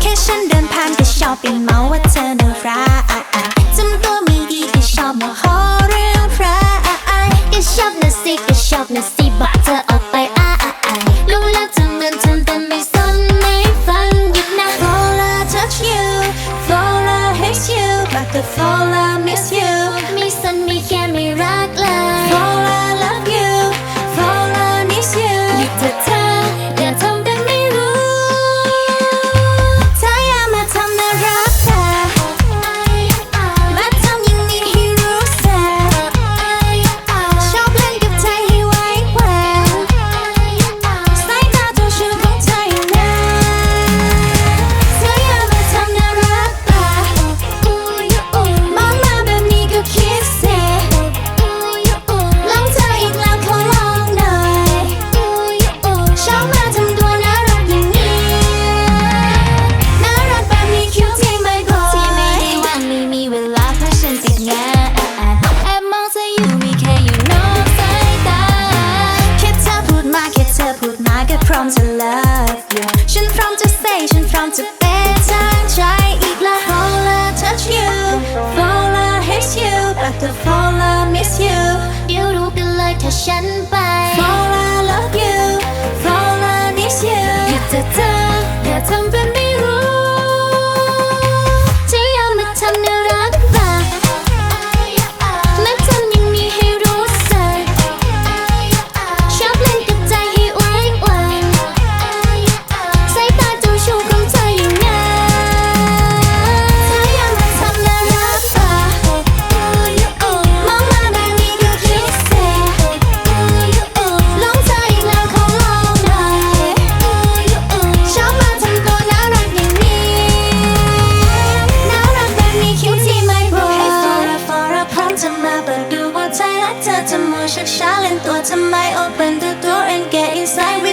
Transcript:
แค่ฉันเดินผ่านก็ชอบเปเมาว่าเธอน่ารักจำตัวม่ดก็ชอบมาหอเรื่องพระก็ชอบนสิก็ชอบนสิบอกเธอออกไปอ้แล้วเธอเหมือนทำแต่ไม่สนไม่ฟังหยุดนะ Fola touch you Fola hates you but the Fola miss you ฉันไป should shall and thoughts I might open the door and get inside?